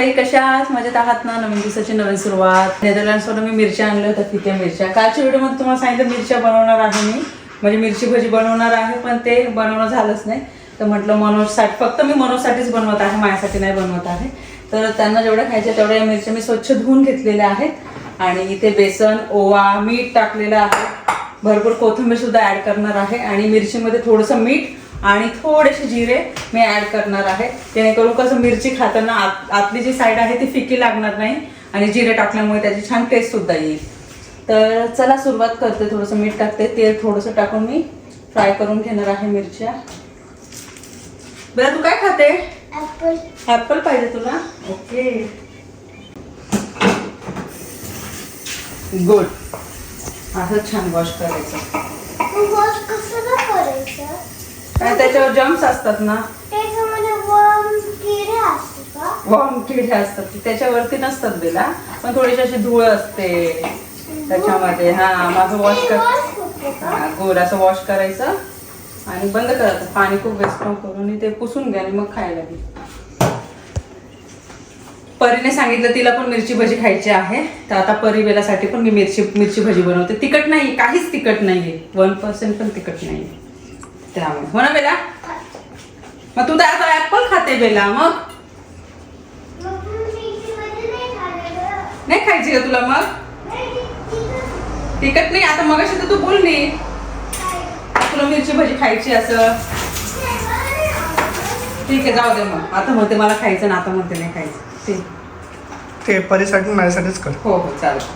मंडळी कशा आहात? मजेत आहात ना? नवीन दिवसाची नवीन सुरुवात. नेदरलँड्सवरून मी मिरच्या आणल्या होत्या तिथे मिरच्या. कालच्या व्हिडिओमध्ये तुम्हाला सांगितलं मिरच्या बनवणार आहे मी. म्हणजे मिरची भजी बनवणार आहे पण ते बनवणं झालंच नाही. तर म्हटलं मनोजसाठी फक्त मी मनोजसाठीच बनवत आहे माझ्यासाठी नाही बनवत आहे. तर त्यांना जेवढ्या खायच्या तेवढ्या या मिरच्या मी स्वच्छ धुवून घेतलेल्या आहेत. आणि इथे बेसन ओवा मीठ टाकलेलं आहे. भरपूर कोथिंबीर सुद्धा ऍड करणार आहे. आणि मिरचीमध्ये थोडंसं मीठ आणि थोडेसे जिरे मी ऍड करणार आहे. जेणेकरून कसं मिरची खाताना आत आतली जी साईड आहे ती फिकी लागणार नाही आणि जिरे टाकल्यामुळे त्याची छान टेस्ट सुद्धा येईल. तर चला सुरुवात करते. थोडंसं मीठ टाकते. तेल थोडंसं टाकून मी फ्राय करून घेणार आहे मिरच्या. बरं तू काय खाते? ऍपल पाहिजे तुला? ओके गुड असं छान वॉश करायचं. त्याच्यावर जम्स असतात ना. वर्म किडे असतात त्याच्यावरती नसतात बेला. पण थोडीशी अशी धूळ असते त्याच्यामध्ये. हा माझं वॉश कर हा, गोल असं वॉश करायचं आणि बंद करायचं. पाणी खूप वेस्ट करून ते पुसून घ्या आणि मग खायला घे. परीने सांगितलं तिला पण मिरची भजी खायची आहे. तर आता परी बेलासाठी पण मी मिरची मिरची भजी बनवते. तिखट नाही काहीच तिखट नाहीये. वन पर्सेंट पण तिखट नाहीये. त्यामुळे. हो ना बेला? मग तू तर आता ऍपल खाते बेला मग? नाही नाही खायची का तुला मग? नाही, तिखट नाही आता मग तर तू बोलली. काय? तुला मिरची भजी खायची असं. नाही, नाही. ठीक आहे जाऊ दे मग. आता म्हणते मला खायचं ना आता म्हणते नाही खायचं. ठीक. ते परीसाठी माझ्यासाठीच कर. हो हो चालेल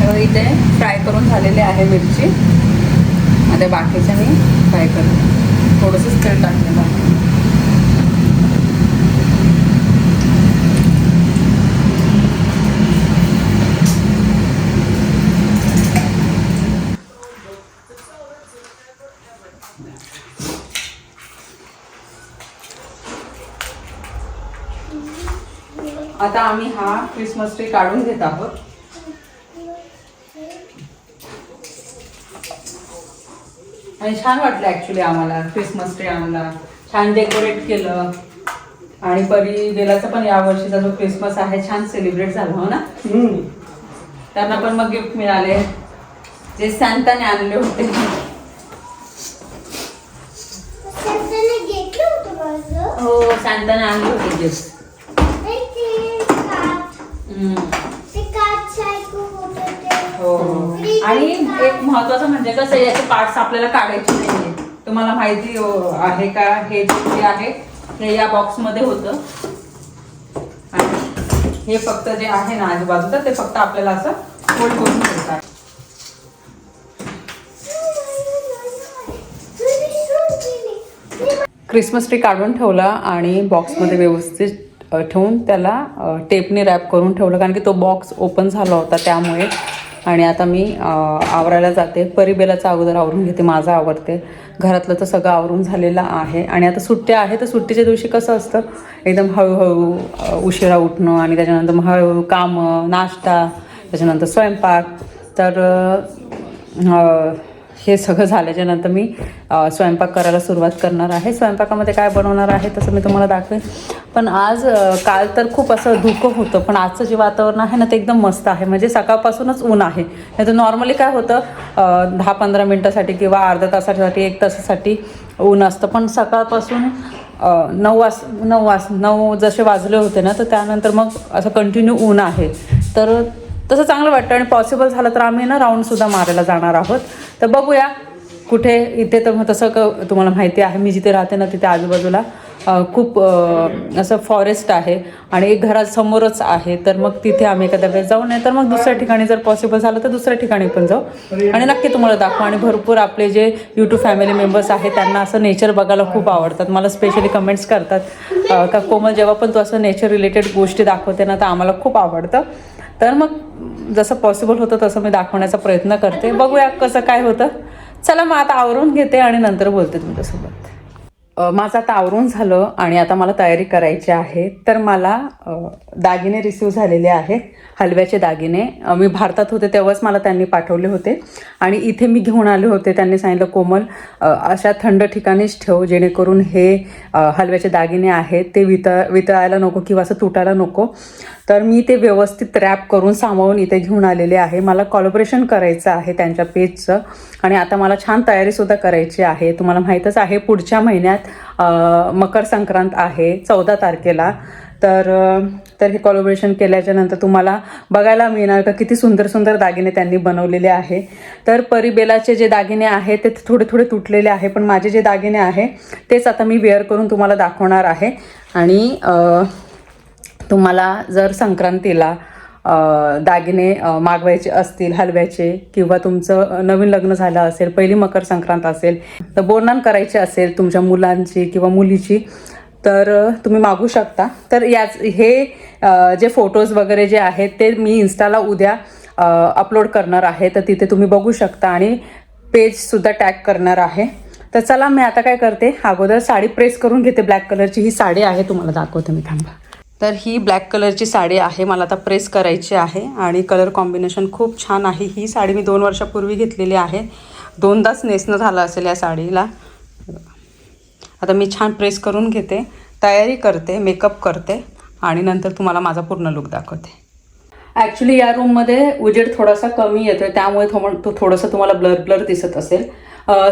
तर इथे फ्राय करून झालेले आहे मिरची. आता बाकीच्या मी फ्राय करते थोडंसंच तेल टाकलेलं आहे. आता आम्ही हा क्रिसमस ट्री काढून घेत आहोत. आणि छान वाटलं ऍक्च्युली आम्हाला. क्रिसमस ट्री आम्हाला छान डेकोरेट केलं. आणि परी बेलाचा पण या वर्षीचा जो क्रिसमस आहे छान सेलिब्रेट झाला हो ना? त्यांना पण मग गिफ्ट मिळाले. जे सॅन्टाने आणले होते. संताने हो सॅन्टाने आणले होते गिफ्ट ते हो. आणि एक महत्वाचं म्हणजे कसं याचे पार्ट्स आपल्याला काढायचे नाहीये. तुम्हाला माहिती आहे का? हे जे आहे हे या बॉक्समध्ये होतं. आणि हे फक्त जे आहे ना आजूबाजूचं ते फक्त आपल्याला असं फोल्ड करून मिळतात क्रिसमस ट्री काढून ठेवला आणि बॉक्समध्ये व्यवस्थित ठेवून त्याला टेपने रॅप करून ठेवलं. कारण की तो बॉक्स ओपन झाला होता त्यामुळे आणि आता मी आवरायला जाते. परिबेलाचं अगोदर आवरून घेते. माझं आवडते घरातलं तर सगळं आवरून झालेलं आहे. आणि आता सुट्ट्या आहे तर सुट्टीच्या दिवशी कसं असतं? एकदम हळूहळू उशिरा उठणं आणि त्याच्यानंतर मग हळूहळू कामं नाश्ता त्याच्यानंतर स्वयंपाक. तर हे सगळं झाल्याच्यानंतर मी स्वयंपाक करायला सुरुवात करणार आहे. स्वयंपाकामध्ये काय बनवणार आहे तसं मी तुम्हाला दाखवेन. पण आज काल तर खूप असं धुकं होतं पण आजचं जे वातावरण आहे ना ते एकदम मस्त आहे. म्हणजे सकाळपासूनच ऊन आहे. नाही तर नॉर्मली काय होतं दहा पंधरा मिनटासाठी किंवा अर्ध्या तासासाठी एक तासासाठी ऊन असतं. पण सकाळपासून नऊ वाज नऊ वाज नऊ जसे वाजले होते ना तर त्यानंतर मग असं कंटिन्यू ऊन आहे. तर तसं चांगलं वाटतं आणि पॉसिबल झालं तर आम्ही ना राऊंडसुद्धा मारायला जाणार आहोत. तर बघूया कुठे इथे तर मग तसं क तुम्हाला माहिती आहे मी जिथे राहते ना तिथे आजूबाजूला खूप असं फॉरेस्ट आहे आणि एक घरासमोरच आहे. तर मग तिथे आम्ही एखाद्या वेळेस जाऊ नाही तर मग दुसऱ्या ठिकाणी जर पॉसिबल झालं तर दुसऱ्या ठिकाणी पण जाऊ. आणि नक्की तुम्हाला दाखवा. आणि भरपूर आपले जे यूट्यूब फॅमिली मेंबर्स आहेत त्यांना असं नेचर बघायला खूप आवडतात. मला स्पेशली कमेंट्स करतात. का कोमल जेव्हा पण तू असं नेचर रिलेटेड गोष्टी दाखवते ना तर आम्हाला खूप आवडतं. तर मग जसं पॉसिबल होतं तसं मी दाखवण्याचा प्रयत्न करते. बघूया कसं काय होतं. चला मग आता आवरून घेते आणि नंतर बोलते तुमच्यासोबत. माझं आता आवरून झालं आणि आता मला तयारी करायची आहे. तर मला दागिने रिसीव झालेले आहेत. हलव्याचे दागिने. मी भारतात होते तेव्हाच मला त्यांनी पाठवले होते. आणि इथे मी घेऊन आले होते. त्यांनी सांगितलं कोमल अशा थंड ठिकाणीच ठेव जेणेकरून हे हलव्याचे दागिने आहेत. ते वितळ वितळायला नको किंवा असं तुटायला नको. तर मी ते व्यवस्थित रॅप करून सामावून इथे घेऊन आलेले आहे. मला कॉलॉबरेशन करायचं आहे त्यांच्या पेजचं. आणि आता मला छान तयारीसुद्धा करायची आहे. तुम्हाला माहीतच आहे पुढच्या महिन्यात मकर संक्रांत आहे चौदा तारखेला. तर तर हे कॉलॉबरेशन केल्याच्यानंतर तुम्हाला बघायला मिळणार का किती सुंदर सुंदर दागिने त्यांनी बनवलेले आहे. तर परिबेलाचे जे दागिने आहेत ते थोडे थोडे तुटलेले आहे पण माझे जे दागिने आहे तेच आता मी वेअर करून तुम्हाला दाखवणार आहे. आणि तुम्हाला जर संक्रांतीला दागिने मागवायचे असतील हलव्याचे किंवा तुमचं नवीन लग्न झालं असेल पहिली मकर संक्रांत असेल तर बोरनान करायची असेल तुमच्या मुलांची किंवा मुलीची तर तुम्ही मागू शकता. तर याच हे जे फोटोज वगैरे जे आहेत ते मी इन्स्टाला उद्या अपलोड करणार आहे. तर तिथे तुम्ही बघू शकता आणि पेजसुद्धा टॅग करणार आहे. तर चला मी आता काय करते अगोदर साडी प्रेस करून घेते. ब्लॅक कलरची ही साडी आहे तुम्हाला दाखवते मी थांबा. तर ही ब्लॅक कलरची साडी आहे मला आता प्रेस करायची आहे आणि कलर कॉम्बिनेशन खूप छान आहे. ही साडी मी दोन वर्षापूर्वी घेतलेली आहे. दोनदाच नेसणं झालं असेल या साडीला. आता मी छान प्रेस करून घेते तयारी करते मेकअप करते आणि नंतर तुम्हाला माझा पूर्ण लुक दाखवते. ॲक्च्युली या रूममध्ये उजेड थोडासा कमी येतोय त्यामुळे थो तो थोडंसं तुम्हाला ब्लर ब्लर दिसत असेल.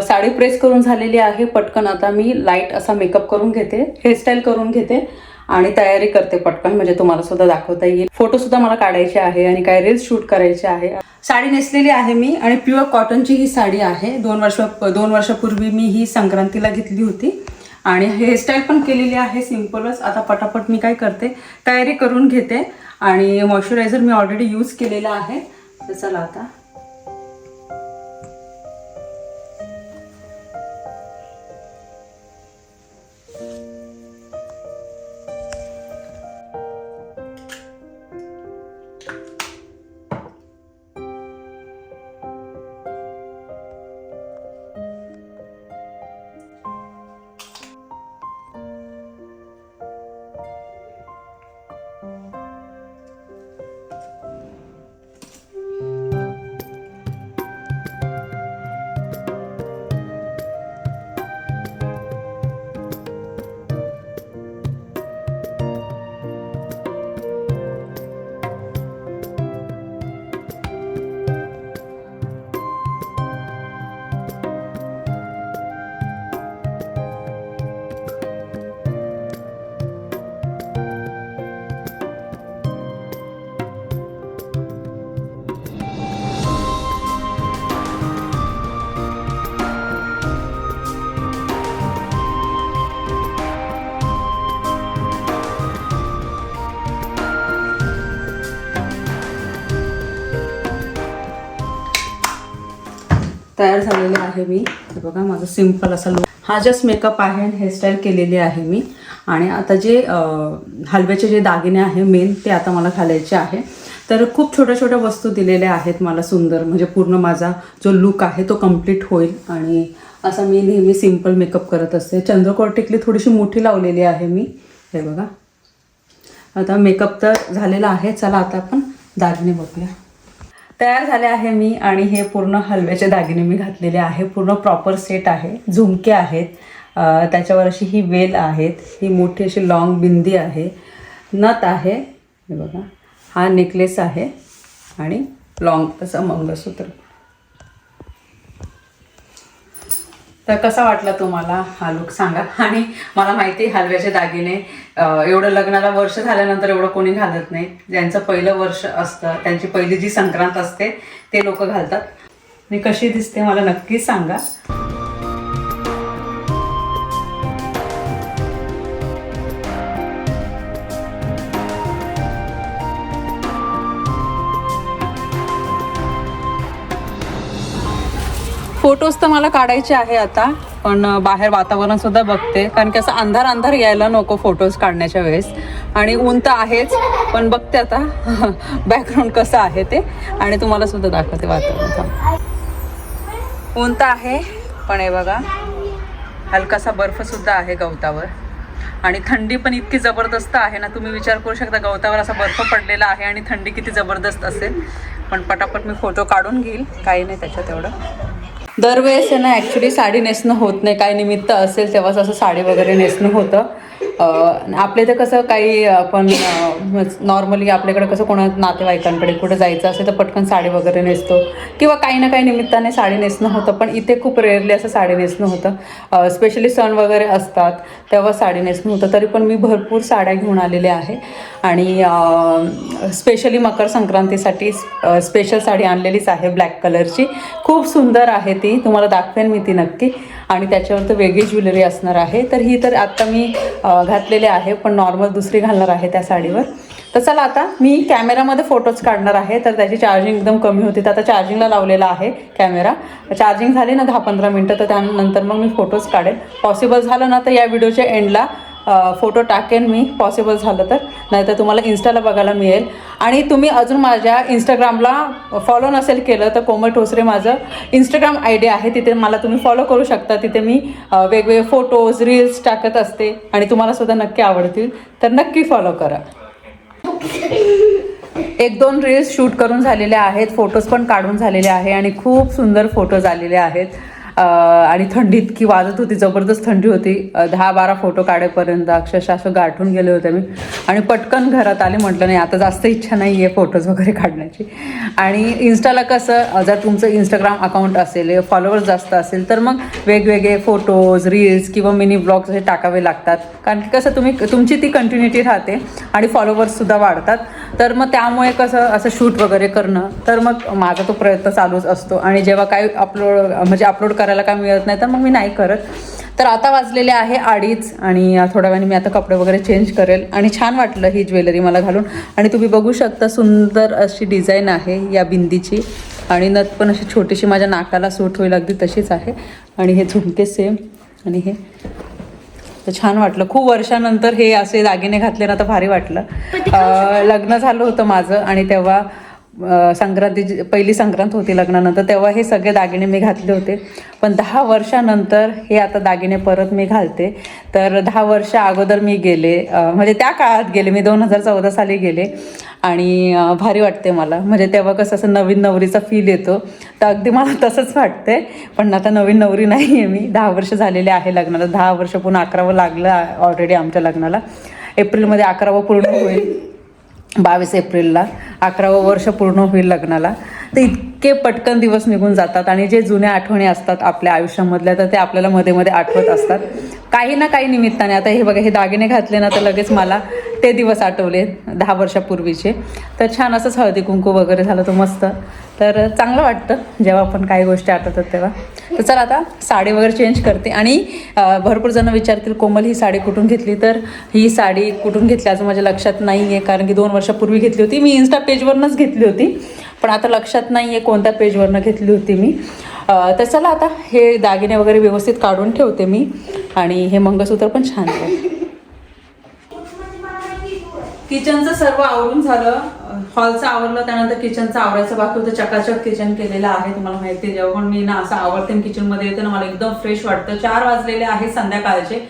साडी प्रेस करून झालेली आहे पटकन आता मी लाइट असा मेकअप करून घेते हेअरस्टाईल करून घेते आणि तयारी करते पटकन म्हणजे तुम्हाला सुद्धा दाखवता येईल. फोटो सुद्धा मला काढायचे आहे आणि काय रील्स शूट करायचे आहे. साडी नेसलेली आहे मी आणि प्युअर कॉटनची ही साडी आहे. दोन वर्ष दोन वर्षापूर्वी मी ही संक्रांतीला घेतली होती. आणि हेअरस्टाईल पण केलेली आहे सिम्पलच आता पटापट मी काय करते तयारी करून घेते. आणि मॉइश्चरायझर मी ऑलरेडी यूज केलेला आहे. तर चला आता. तयार झालेले आहे मी. हे बघा माझं सिंपल असा लुक हा जस्ट मेकअप आहे आणि हेअरस्टाईल केलेली आहे मी. आणि आता जे हलव्याचे जे दागिने आहे मेन ते आता मला घालायचे आहे. तर खूप छोट्या छोट्या वस्तू दिलेल्या आहेत मला सुंदर म्हणजे पूर्ण माझा जो लुक आहे तो कंप्लीट होईल. आणि असा मी नेहमी सिंपल मेकअप करत असते. चंद्रकोर टिकली थोडीशी मोठी लावलेली आहे मी. हे बघा. आता मेकअप तर झालेला आहे. चला आता आपण दागिने बघूया. तयार झाले आहे मी आणि हे पूर्ण हलव्याचे दागिने मी घातलेले आहे. पूर्ण प्रॉपर सेट आहे. झुमके आहेत. त्याच्यावर अशी ही वेल आहेत. ही मोठी अशी लॉंग बिंदी आहे. नथ आहे. हे बघा. हा नेकलेस आहे. आणि लॉंग असं मंगळसूत्र. तर कसा वाटला तुम्हाला हा लुक सांगा? आणि मला माहिती आहे हलव्याचे दागिने एवढं लग्नाला वर्ष झाल्यानंतर एवढं कोणी घालत नाही. ज्यांचं पहिलं वर्ष असतं त्यांची पहिली जी संक्रांत असते ते लोक घालतात. मी कशी दिसते मला नक्कीच सांगा. फोटोज तर मला काढायचे आहे आता पण बाहेर वातावरण सुद्धा बघते. कारण की असं अंधार अंधार यायला नको फोटोज काढण्याच्या वेळेस. आणि ऊन तर आहेच पण बघते आता बॅकग्राऊंड कसं आहे ते. आणि तुम्हाला सुद्धा दाखवते वातावरण ऊन तर आहे पण हे बघा हलकासा बर्फसुद्धा आहे गवतावर. आणि थंडी पण इतकी जबरदस्त आहे ना तुम्ही विचार करू शकता गवतावर असा बर्फ पडलेला आहे आणि थंडी किती जबरदस्त असेल. पण पटापट मी फोटो काढून घेईल काही नाही त्याच्यात एवढं. दरवेळेस आहे ना ॲक्च्युली साडी नेसणं होत नाही. काय निमित्त असेल तेव्हाच असं साडी वगैरे नेसणं होतं. आपल्या इथं कसं काही आपण नॉर्मली आपल्याकडे कसं कोणा नातेवाईकांकडे कुठं जायचं असेल तर पटकन साडी वगैरे नेसतो. किंवा काही ना काही निमित्ताने साडी नेसणं होतं पण इथे खूप रेअरली असं साडी नेसणं होतं. स्पेशली सण वगैरे असतात तेव्हा साडी नेसणं होतं. तरी पण मी भरपूर साड्या घेऊन आलेल्या आहे. आणि स्पेशली मकर संक्रांतीसाठी स्पेशल साडी आणलेलीच आहे ब्लॅक कलरची खूप सुंदर आहे ती तुम्हाला दाखवेन मी ती नक्की. आणि त्याच्यावर तर वेगळी ज्वेलरी असणार आहे. तर ही तर आत्ता मी घातलेले आहे पण नॉर्मल दुसरी घालणार आहे त्या साडीवर. तर चला आता मी कॅमेरामध्ये फोटोज काढणार आहे तर त्याची चार्जिंग एकदम कमी होती. तर आता चार्जिंगला लावलेला आहे कॅमेरा. चार्जिंग झाली ना दहा पंधरा मिनटं तर त्यानंतर मग मी फोटोज काढेल. पॉसिबल झालं ना तर या व्हिडिओच्या एंडला फोटो टाकेन मी पॉसिबल झालं तर. नाहीतर तुम्हाला इन्स्टाला बघायला मिळेल. आणि तुम्ही अजून माझ्या इंस्टाग्रामला फॉलो नसेल केलं तर कोमल ठोसरे माझं इंस्टाग्राम आय डी आहे. तिथे मला तुम्ही फॉलो करू शकता. तिथे मी वेगवेगळे फोटोज रील्स टाकत असते. आणि तुम्हाला सुद्धा नक्की आवडतील. तर नक्की फॉलो करा. एक दोन रील्स शूट करून झालेले आहेत. फोटोज पण काढून झालेले आहे. आणि खूप सुंदर फोटोज आलेले आहेत. आणि थंडी इतकी वाजत होती जबरदस्त थंडी होती. दहा बारा फोटो काढेपर्यंत अक्षरशः असं गाठून गेले होते मी. आणि पटकन घरात आले म्हटलं नाही आता जास्त इच्छा नाही आहे फोटोज वगैरे काढण्याची. आणि इन्स्टाला कसं जर तुमचं इंस्टाग्राम अकाउंट असेल फॉलोअर्स जास्त असेल तर मग वेगवेगळे फोटोज रील्स किंवा मिनी ब्लॉग्स हे टाकावे लागतात. कारण की कसं तुम्ही तुमची ती कंटिन्युटी राहते आणि फॉलोवर्ससुद्धा वाढतात. तर मग त्यामुळे कसं असं शूट वगैरे करणं तर मग माझा तो प्रयत्न चालूच असतो. आणि जेव्हा काही अपलोड म्हणजे अपलोड कर करायला काय मिळत नाही तर मग मी नाही करत. तर आता वाजलेले आहे अडीच आणि थोड्या वेळाने मी आता कपडे वगैरे चेंज करेल. आणि छान वाटलं ही ज्वेलरी मला घालून. आणि तुम्ही बघू शकता सुंदर अशी डिझाईन आहे या बिंदीची. आणि नथ पण अशी छोटीशी माझ्या नाकाला सूट होईल अगदी तशीच आहे. आणि हे झुमके सेम आणि हे. तर छान वाटलं. खूप वर्षानंतर हे असे दागिने घातले ना तर भारी वाटलं. लग्न झालं होतं माझं आणि तेव्हा संक्रांतीची पहिली संक्रांत होती लग्नानंतर तेव्हा हे सगळे दागिने मी घातले होते. पण दहा वर्षानंतर हे आता दागिने परत मी घालते. तर दहा वर्ष अगोदर मी गेले म्हणजे त्या काळात गेले. मी दोन हजार चौदा साली गेले आणि भारी वाटते मला. म्हणजे तेव्हा कसं असं नवीन नवरीचा फील येतो. तर अगदी मला तसंच वाटते पण आता नवीन नवरी नाही आहे मी. दहा वर्ष झालेले आहे लग्नाला. दहा वर्ष पुन्हा अकरावं लागलं ऑलरेडी आमच्या लग्नाला. एप्रिलमध्ये अकरावं पूर्ण होईल. बावीस एप्रिलला अकरावं वर्ष पूर्ण होईल लग्नाला. तर इतके पटकन दिवस निघून जातात आणि जे जुन्या आठवणी असतात आपल्या आयुष्यामधल्या तर ते आपल्याला मध्ये मध्ये आठवत असतात. काही ना काही निमित्ताने आता हे बघा हे दागिने घातले ना तर लगेच मला ते दिवस आठवले दहा वर्षापूर्वीचे. तर छान असंच हळदी कुंकू वगैरे झालं तो मस्त. तर चांगलं वाटतं जेव्हा आपण काही गोष्टी आठवतात तेव्हा. तर चला आता साडी वगैरे चेंज करते. आणि भरपूर जण विचारतील कोमल ही साडी कुठून घेतली? तर ही साडी कुठून घेतली? अजून माझ्या लक्षात नाही आहे कारण की दोन वर्षापूर्वी घेतली होती. मी इन्स्टा पेजवरनंच घेतली होती. पण आता लक्षात नाही आहे कोणत्या पेजवरनं घेतली होती मी. तर चला आता हे दागिने वगैरे व्यवस्थित काढून ठेवते मी. आणि हे मंगळसूत्र पण छान आहे. किचनचं सर्व आवरून झालं. हॉलचं आवरलं त्यानंतर किचनचं आवरायचं बाकी होतं. चकाचक किचन केलेलं आहे तुम्हाला माहिती जेव्हा पण मी ना असं आवडते किचनमध्ये येते ना मला एकदम फ्रेश वाटतं. चार वाजलेले आहे संध्याकाळचे.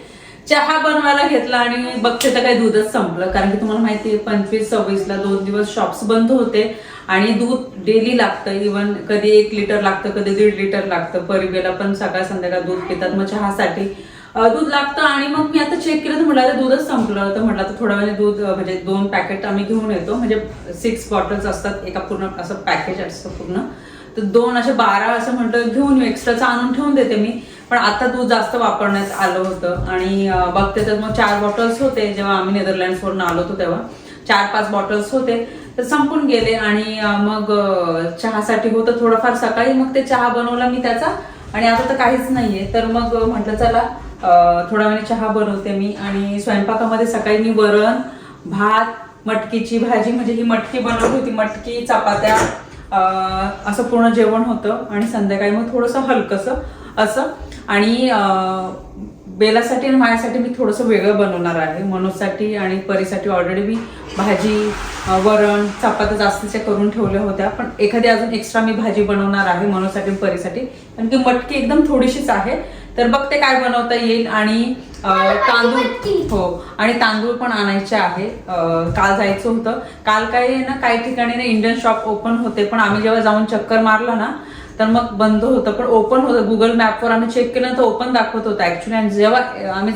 चहा बनवायला घेतला आणि बघते तर काही दूधच संपलं. कारण की तुम्हाला माहिती आहे पंचवीस सव्वीसला दोन दिवस शॉप्स बंद होते आणि दूध डेली लागतं. इवन कधी एक लिटर लागतं कधी दीड लिटर लागतं. परिबेला पण सकाळ संध्याकाळ दूध पितात. मग चहासाठी दूध लागतं आणि मग मी आता चेक केलं तर म्हटलं आता दूधच संपलं. तर म्हटलं आता थोड्या वेळाने दूध म्हणजे दोन पॅकेट आम्ही घेऊन येतो. म्हणजे सिक्स बॉटल्स असतात एका पूर्ण असं पॅकेज असतं पूर्ण. तर दोन असे बारा असं म्हटलं घेऊन येऊ एक्स्ट्राचं आणून ठेवून देते मी. पण आता दूध जास्त वापरण्यात आलं होतं. आणि बघते तर मग चार बॉटल्स होते. जेव्हा आम्ही नेदरलँड्सवरून आलो होतो तेव्हा. चार पाच बॉटल्स होते. तर संपून गेले आणि मग चहासाठी होतं थोडंफार सकाळी. मग ते चहा बनवला मी त्याचा. आणि आता तर काहीच नाहीये. तर मग म्हटलं चला थोड्या वेळाने चहा बनवते मी आणि स्वयंपाकामध्ये सकाळी मी वरण भात मटकीची भाजी म्हणजे ही मटकी बनवली होती मटकी चपात्या असं पूर्ण जेवण होतं आणि संध्याकाळी मग थोडंसं हलकंसं असं आणि बेलासाठी आणि माझ्यासाठी मी थोडंसं वेगळं बनवणार आहे. मनोजसाठी आणि परीसाठी ऑलरेडी मी भाजी वरण चपात्या जास्तीच्या करून ठेवल्या होत्या. पण एखादी अजून एक्स्ट्रा मी भाजी बनवणार आहे मनोजसाठी आणि परीसाठी. कारण की मटकी एकदम थोडीशीच आहे. तर बघते काय बनवता येईल. आणि तांदूळ हो. आणि तांदूळ पण आणायचे आहे. काल जायचं होतं. काल काय आहे ना काही ठिकाणी ना इंडियन शॉप ओपन होते पण आम्ही जेव्हा जाऊन चक्कर मारला ना तर मग बंद होतं. पण ओपन होतं. गुगल मॅपवर आम्ही चेक केलं तर ओपन दाखवत होतं ऍक्च्युली आणि जेव्हा आम्ही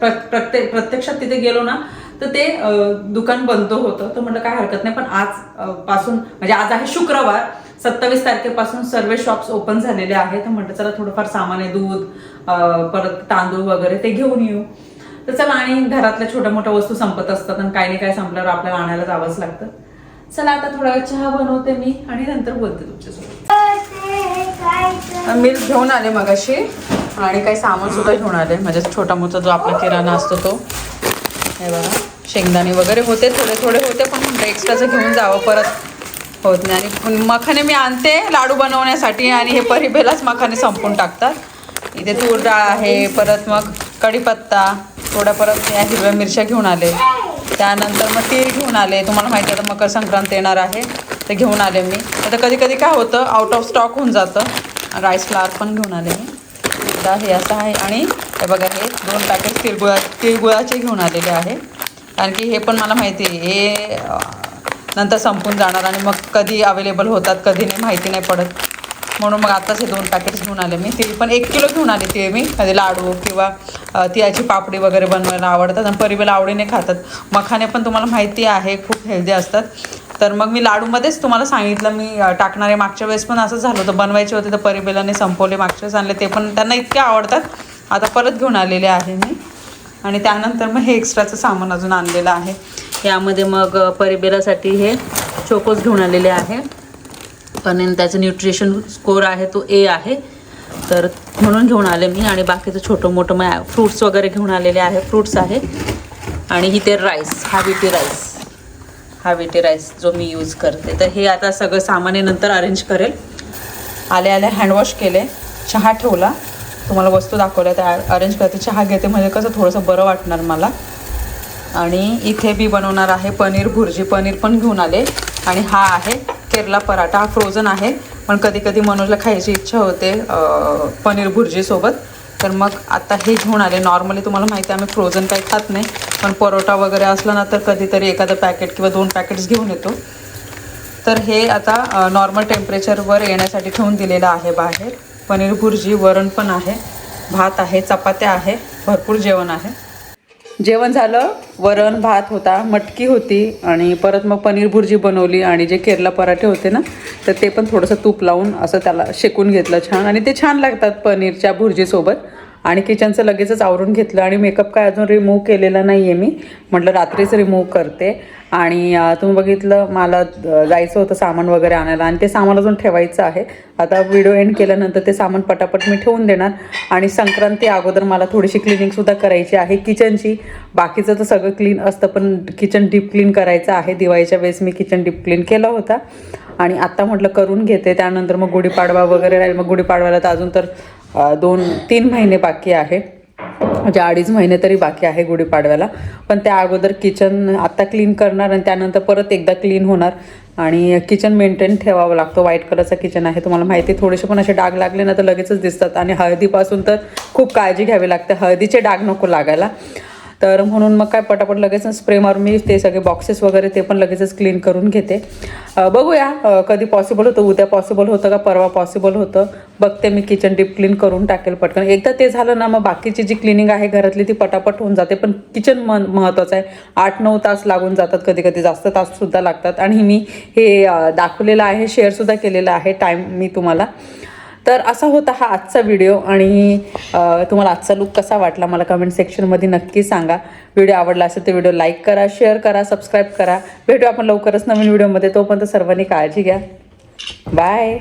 प्रत्येक प्रत्यक्षात तिथे गेलो ना तर ते दुकान बंद होतं. तर म्हटलं काय हरकत नाही. पण आज पासून म्हणजे आज आहे शुक्रवार. सत्तावीस तारखेपासून सर्व शॉप्स ओपन झालेले आहेत. तर म्हटलं चला थोडंफार सामान आहे दूध परत तांदूळ वगैरे ते घेऊन येऊ. तर चला आणि घरातल्या छोट्या मोठ्या वस्तू संपत असतात आणि काही नाही काय संपल्यावर आपल्याला आणायला जावंच लागतं. चला आता थोडा वेळ चहा बनवते मी आणि नंतर बोलते तुमच्यासोबत. मी घेऊन आले मगाशी आणि काही सामान सुद्धा घेऊन आले. म्हणजे छोटा मोठा जो आपला किराणा असतो तो. हे बघा शेंगदाणे वगैरे होते थोडे थोडे होते पण म्हटलं एक्स्ट्राचं घेऊन जावं परत. होत नाही. आणि मखाने मी आणते लाडू बनवण्यासाठी आणि हे परिबेलाच मखाने संपून टाकतात. इथे तूर डाळ आहे परत मग कढीपत्ता थोड्या परत या हिरव्या मिरच्या घेऊन आले. त्यानंतर मग तीळ घेऊन आले. तुम्हाला माहिती आता मकर संक्रांत येणार आहे ते घेऊन आले मी. आता कधी कधी काय होतं आउट ऑफ स्टॉक होऊन जातं. राईस फ्लावर पण घेऊन आले मी. आता हे असं आहे. आणि हे बघा हे दोन पॅकेट तिळगुळा तिळगुळाचे घेऊन आलेले आहे. कारण की हे पण मला माहिती आहे. हे नंतर संपून जाणार आणि मग कधी अवेलेबल होतात कधी नाही माहिती नाही पडत. म्हणून मग आत्ताच हे दोन पॅकेट्स घेऊन आले मी. ती पण एक किलो घेऊन आले ती मी. कधी लाडू किंवा तिळाची पापडी वगैरे बनवायला आवडतात आणि परिवेला आवडीने खातात. मखाने पण तुम्हाला माहिती आहे खूप हेल्दी असतात. तर मग मी लाडूमध्येच तुम्हाला सांगितलं मी टाकणारे मागच्या वेळेस पण असं झालं होतं. बनवायचे होते तर परिबेलाने संपवले मागच्या वेळेस आणले ते पण त्यांना इतके आवडतात. आता परत घेऊन आलेले आहे मी. आणि त्यानंतर मग हे एक्स्ट्राचं सामान अजून आणलेलं आहे. यामध्ये मग परिबेरासाठी परिबेलासाठी हे चोकोस घेऊन आलेले आहे. पण त्याचं न्यूट्रिशन स्कोर आहे तो ए आहे. तर म्हणून घेऊन आले मी आणि बाकीचं छोटं मोठं मग फ्रूट्स वगैरे घेऊन आलेले आहे फ्रूट्स आहे. आणि इथे राईस हा विटी राईस हा विटी राईस जो मी यूज करते. तर हे आता सगळं सामान नंतर अरेंज करेल. आले आले हँडवॉश केले. चहा ठेवला. तुम्हाला वस्तू दाखवल्या त्या अरेंज करते. चहा घेते. म्हणजे कसं थोडंसं बरं वाटणार मला. आणि इथे मी बनवणार आहे पनीर भुर्जी पनीर पण घेऊन आले. आणि हा आहे केरला पराठा हा फ्रोझन आहे. पण कधी कधी मनोजला खायची इच्छा होते पनीर भुर्जीसोबत तर मग आता हे घेऊन आले. नॉर्मली तुम्हाला माहिती आहे आम्ही फ्रोझन काही खात नाही. पण परोटा वगैरे असला ना तर कधीतरी एखादं पॅकेट किंवा दोन पॅकेट्स घेऊन येतो. तर हे आता नॉर्मल टेम्परेचरवर येण्यासाठी ठेवून दिलेलं आहे बाहेर. पनीर भुर्जी वरण पण आहे. भात आहे चपात्या आहे भरपूर जेवण आहे. जेवण झालं वरण भात होता मटकी होती आणि परत मग पनीर भुर्जी बनवली आणि जे केरला पराठे होते ना तर ते पण थोडंसं तूप लावून असं त्याला शेकून घेतलं छान. आणि ते छान लागतात पनीरच्या भुर्जीसोबत. आणि किचनचं लगेचच आवरून घेतलं आणि मेकअप काय अजून रिमूव्ह केलेला नाही आहे मी. म्हटलं रात्रीच रिमूव्ह करते. आणि तुम्ही बघितलं मला जायचं होतं सामान वगैरे आणायला आणि ते सामान अजून ठेवायचं आहे. आता व्हिडिओ एंड केल्यानंतर ते सामान पटापट मी ठेवून देणार. आणि संक्रांती अगोदर मला थोडीशी क्लिनिंगसुद्धा करायची आहे. किचनची बाकीचं तर सगळं क्लीन असतं पण किचन डीप क्लीन करायचं आहे. दिवाळीच्या वेळेस मी किचन डीप क्लीन केला होता. आणि आत्ता म्हटलं करून घेते. त्यानंतर मग गुढीपाडवा वगैरे राहील. मग गुढीपाडव्याला तर अजून तर दोन तीन महिने बाकी आहे. म्हणजे अडीच महिने तरी बाकी आहे गुढीपाडव्याला. पण त्या अगोदर किचन आत्ता क्लीन करणार आणि त्यानंतर परत एकदा क्लीन होणार. आणि किचन मेंटेन ठेवावं लागतं. व्हाईट कलरचं किचन आहे. तुम्हाला माहिती आहे, थोडेसे पण असे डाग लागले ना तर लगेचच दिसतात. आणि हळदीपासून तर खूप काळजी घ्यावी लागते. हळदीचे डाग नको लागायला. तर म्हणून मग काय पटापट लगेच स्प्रे मारून मी ते सगळे बॉक्सेस वगैरे ते पण लगेचच क्लीन करून घेते. बघूया कधी पॉसिबल होतं उद्या पॉसिबल होतं का परवा पॉसिबल होतं. बघते मी किचन डीप क्लीन करून टाकेल पटकन. एकदा ते झालं ना मग बाकीची जी क्लिनिंग आहे घरातली ती पटापट होऊन जाते. पण किचन म महत्त्वाचं आहे. आठ नऊ तास लागून जातात कधी कधी जास्त ताससुद्धा लागतात. आणि मी हे दाखवलेलं आहे शेअरसुद्धा केलेलं आहे टाईम मी तुम्हाला. तर असा होता हा आजचा व्हिडिओ आणि तुम्हाला आजचा लुक कसा वाटला मला कमेंट सेक्शनमध्ये नक्की सांगा. व्हिडिओ आवडला असेल तर व्हिडिओ लाईक करा शेअर करा सबस्क्राईब करा. भेटू आपण लवकरच नवीन व्हिडिओमध्ये तोपर्यंत सर्वांनी काळजी घ्या. बाय